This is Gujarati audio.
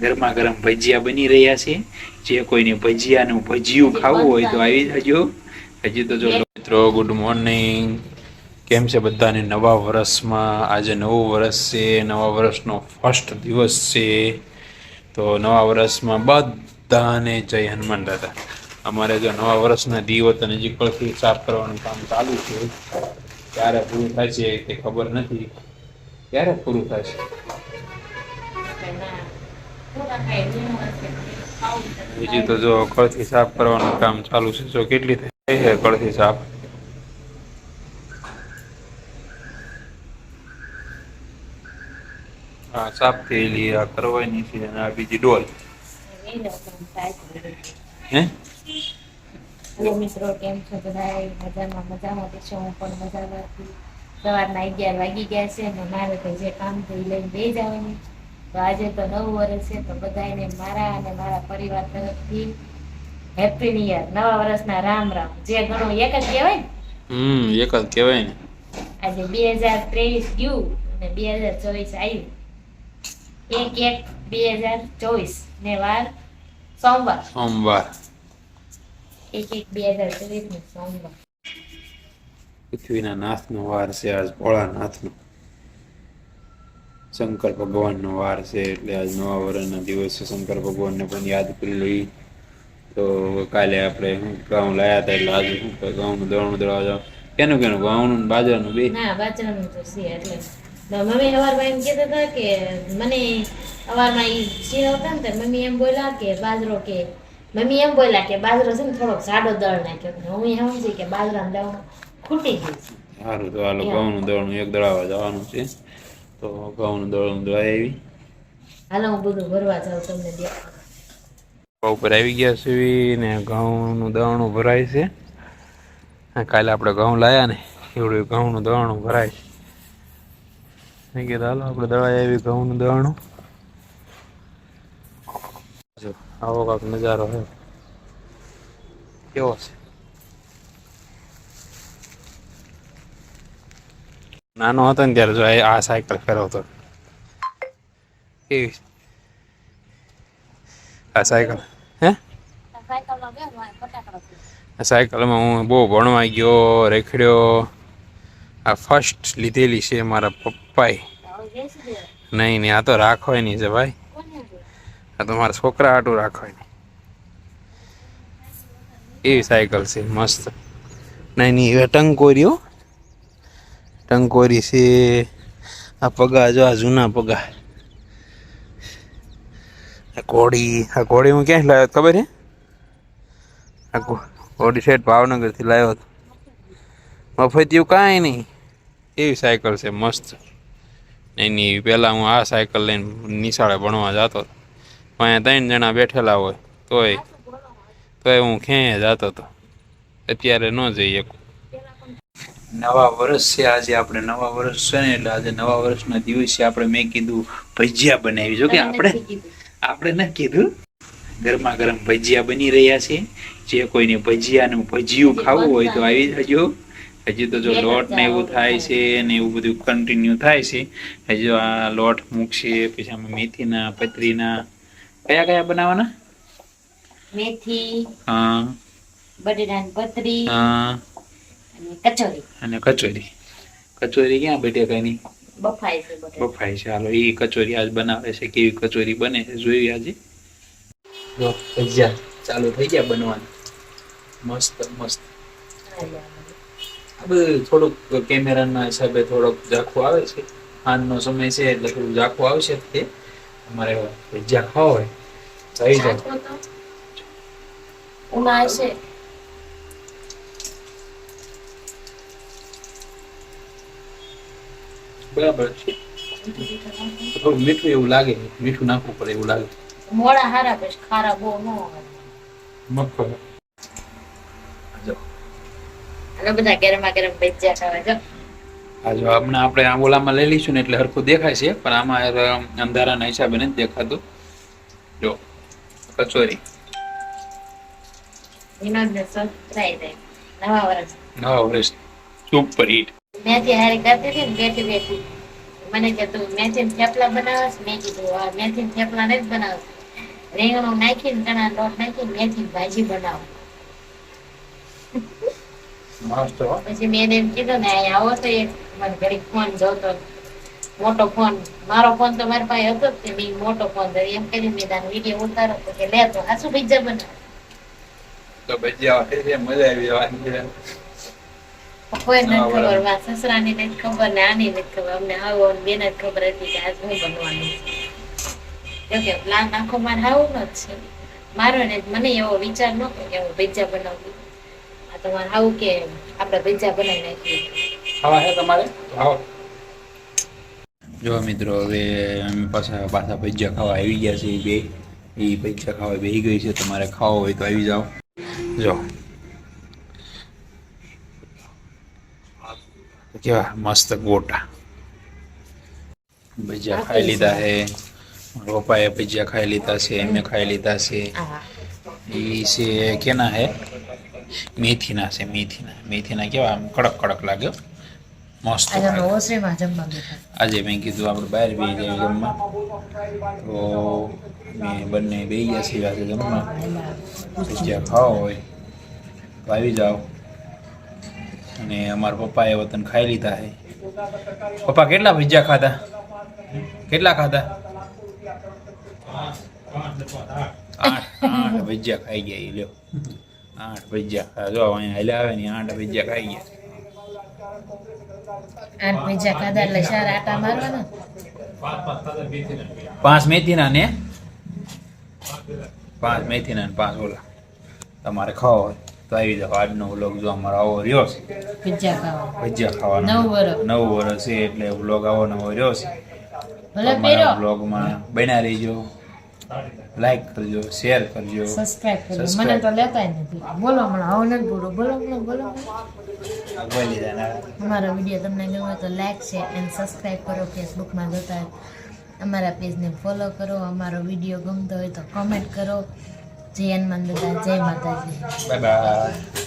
ગરમા ગરમ ભજીયા બની રહ્યા છે. જે કોઈને ભજીયાનું ભજીયું ખાવું હોય તો આવી જજો. હજી તો જો મિત્રો ગુડ મોર્નિંગ કેમ છે બધાને? નવા વર્ષમાં આજે નવું વર્ષ છે. નવા વર્ષનો ફર્સ્ટ દિવસ છે. તો નવા વર્ષમાં બધાને જય હનુમાન દાદા. અમારે જો નવા વર્ષના દિવસ અને જીકળથી સાફ કરવાનું કામ ચાલુ છે. ક્યારે પૂરું થાય છે તે ખબર નથી. ક્યારે પૂરું થાય છે? બીજી તો જો કળથી સાફ કરવાનું કામ ચાલુ છે, જો કેટલી થઈ છે કળથી સાફ? હા, સાફ થયેલી આ કરવાની છે અને આ બીજી ડોલ. હે? હેલો મિત્રો, કેમ છો બધા મજામાં મજામાં. તો છું હું પણ મજામાં છું. સવારના અગિયાર વાગી ગયા છે અને મારે તો જે કામ છે એ લઈને બે જવાની તો આજે તો નવું વર્ષ છે તો બધાને મારા અને મારા પરિવાર તરફથી હેપી ન્યુ યર નવા વર્ષના રામ રામ. જે ઘણું એક જ કહેવાય ને? હમ એક જ કહેવાય ને. આજે બે હજાર ત્રેવીસ ગયું અને બે હજાર ચોવીસ આવ્યું. એક એક બે હજાર ચોવીસ ને વાર સોમવાર. સોમવાર. એક એક બે હજાર ચોવીસ ને સોમવાર. પૃથ્વીના નાથનો વાર છે આજ ભોળાનાથનો. શંકર ભગવાનનો વાર છે એટલે આજ નવા વર્ષના દિવસે શંકર ભગવાનને પણ યાદ કરી લઈ તો કાલે આપણે શું ઘઉં લાયા હતા એટલે આજે શું ઘઉંનું દળણું દળવા જાવ. કેનું કેનું? ઘઉંનું બાજરાનું બે? ના બાજરાનું તો છે એટલે. મમ્મી સવારમાં એમ કહેતા હતા કે મને સવારમાં ઈ સિંહ હતા ને મમ્મી એમ બોલ્યા કે બાજરો કે મમ્મી એમ બોલ્યા કે બાજરો છે ને થોડોક જાડો દળ નાખ્યો. હું એમ છે કે બાજરાનું દળ ખૂટી ગયું છે. સારું તો હાલો ઘઉંનું દળનું એક દળાવા જવાનું છે. તો ઘઉંનું દળનું દળાઈ આવી. હાલો હું બધું ભરવા જાઉં તમને દેખાડું. ઉપર આવી ગયા છે ને ઘઉંનું દળણું ભરાય છે. કાલે આપણે ઘઉં લાયા ને એવડું ઘઉંનું દળણું ભરાય છે. મેં કીધું હાલો આપણે દળાઈ આવી ઘઉંનું દળણું આવો કાંક નજારો છે. કેવો છે? નાનો હતો ને ત્યારે જો આ- સાયકલ ફેરવતો. કેવી? આ સાયકલ. હે? સાયકલમાં હું બહુ ભણવા ગયો, રેખડ્યો. આ ફર્સ્ટ લીધેલી છે મારા પપ્પાએ. નહીં નહીં, આ તો રાખવાની છે ભાઈ. આ તો મારા છોકરા આટું રાખવાની. એવી સાયકલ છે, મસ્ત. નહીં નહીં ટંકોરી હો ટંકોરી છે, આ પગા જો, આ જૂના પગા આ ઘોડી આ ઘોડી હું ક્યાંથી લાવ્યો ખબર હે? આ કોડી શેઠ ભાવનગરથી લાવ્યો હતો. મફતિયું કાંઈ નહીં. એવી સાયકલ છે, મસ્ત. નહીં નહીં પહેલાં હું આ સાયકલ લઈને નિશાળે ભણવા જતો હતો. અહીંયા ત્રણ જણા બેઠેલા હોય, તોય તોય હું ખેંચે જતો હતો. અત્યારે ન જઈએ નવા વર્ષ છે આજે આપણે નવા વર્ષ છે ને એટલે આજે નવા વર્ષના દિવસે આપણે મેં કીધું ભજીયા બનાવી. જો કે આપણે આપણે ના કીધું. ગરમા ગરમ ભજીયા બની રહ્યા છે. જે કોઈને ભજીયાનું ભજીયું ખાવું હોય તો આવી જજો. હજી તો જો લોટ ને એવું થાય છે ને એવું બધું કન્ટિન્યુ થાય છે. હજી આ લોટ મૂકશે પછી આમાં મેથીના પતરીના કયા કયા બનાવવાના? મેથી હા. બટેટાની પતરી હા. કચોરી. અને કચોરી. કચોરી ક્યાં બટેકાની બફાઈ છે બફાય છે. હાલો એ કચોરી આજ બનાવે છે. કેવી કચોરી બને છે જોઈએ આજે. જો ભજીયા ચાલુ થઈ ગયા બનવાનું. મસ્ત મસ્ત. બધું થોડુંક કેમેરાના હિસાબે થોડોક ઝાખું આવે છે. આજનો સમય છે એટલે થોડું ઝાખું આવશે તે. તમારે ભજીયા ખાવા હોય થઈ જાય. ઉનાળ છે. બરાબર છે. થોડું મીઠું એવું લાગે મીઠું નાખવું પડે એવું લાગે. મોડા હારા પછી ખારા બહુ ન હોય. મગફળી અને બધા ગરમા ગરમ ભજીયા ખાવા જો. આ હમણાં આપણે આ ઓલામાં લઈ લઈશું ને એટલે હરખું દેખાય છે પણ આમાં અંધારાના હિસાબે નથી દેખાતું. જો કચોરી. નવા વર્ષ. નવા વર્ષ. સુપર હિટ મેં જે હારી કરતી હતી ને બેઠી બેઠી મને કે તું મેથી થેપલા બનાવસ મેં કીધું આ મેથી થેપલા નથી બનાવ રીંગણું નાખીને ચણા લોટ નાખીને મેથી ભાજી બનાવ. પછી મેં એમ કીધું ને અહીંયા આવો તો એક. મને ઘડીક ફોન જોતો મોટો ફોન. મારો ફોન તો મારી પાસે હતો જ મેં મોટો ફોન તો એમ કરીને મેં તારો વીડિયો ઉતારો તો કે લે તો શું પિઝા બનાવ. તો ભજીયા મજા આવી જવાની કોઈ નથી ખબર બરાબર. સસરાની નથી ખબર ને આની નથી ખબર. અમને આવો ને બેને ખબર હતી કે આજ શું બનવાનું છે. જો કે પ્લાન આખો મારે આવું જ છે. મારો ને મને એવો વિચાર નતો કે હું પિઝા બનાવું. આ તો મારે આવું કે આપણે પિઝા બનાવી નાખીએ. ખાવા છે તમારે? આવો. જો મિત્રો હવે અમે પાછા પાછા ભજીયા ખાવા આવી ગયા છે બે. એ ભજીયા ખાવા બેસી ગઈ છે. તમારે ખાવો હોય તો આવી જાઓ. જો. કેવા મસ્ત ગોટા ભજીયા ખાઈ લીધા છે મારા પપ્પાએ ભજીયા ખાઈ લીધા છે એમે ખાઈ લીધા છે હા એ છે કેના હે મેથીના છે મેથીના મેથીના કેવા આમ કડક કડક લાગ્યો મસ્ત આજે અમે લાગે. ઓસરીમાં જમવા બેઠા આજે મેં કીધું આપણે બહાર બી જઈએ જમવા તો મેં બંને બે ગયા છીએ આજે જમવા ભજીયા ખાવા હોય તો આવી જાઓ અને અમારા પપ્પાએ વતન ખાઈ લીધા છે. પપ્પા કેટલા ભજીયા ખાધા? કેટલા ખાધા? આઠ આઠ ભજીયા ખાઈ ગયા લ્યો. આઠ ભજીયા જો અહીંયા હાલ્યા આવે ને આઠ ભજીયા ખાઈ ગયા. આઠ પિઝા ખાધા એટલે ચાર આટા મારવાના? પાંચ મેથીના ને? પાંચ મેથીના ને પાંચ ઓલા. તમારે ખાવા હોય. તો આવી જાઓ આજનો વ્લોગ જો અમારો આવો રહ્યો છે. ખાવા ભજીયા ખાવાનો. નવ વર્ષ છે એટલે વ્લોગ આવો નવો રહ્યો છે. અમારા વ્લોગમાં બન્યા રહીજો. લાઈક કરજો શેર કરજો. સબસ્ક્રાઇબ કરજો. મને તો લેતા નથી. બોલો હમણાં. આવો નથી બોલો. બોલો બોલો બોલો. બોલી દે અમારો વીડિયો તમને ગમે તો લાઈક શેર એન્ડ સબસ્ક્રાઇબ કરો ફેસબુકમાં જોતા. અમારા પેજને ફોલો કરો. અમારો વીડિયો ગમતો હોય તો કમેન્ટ કરો. જય હનુમાન દાદા જય માતાજી. Bye bye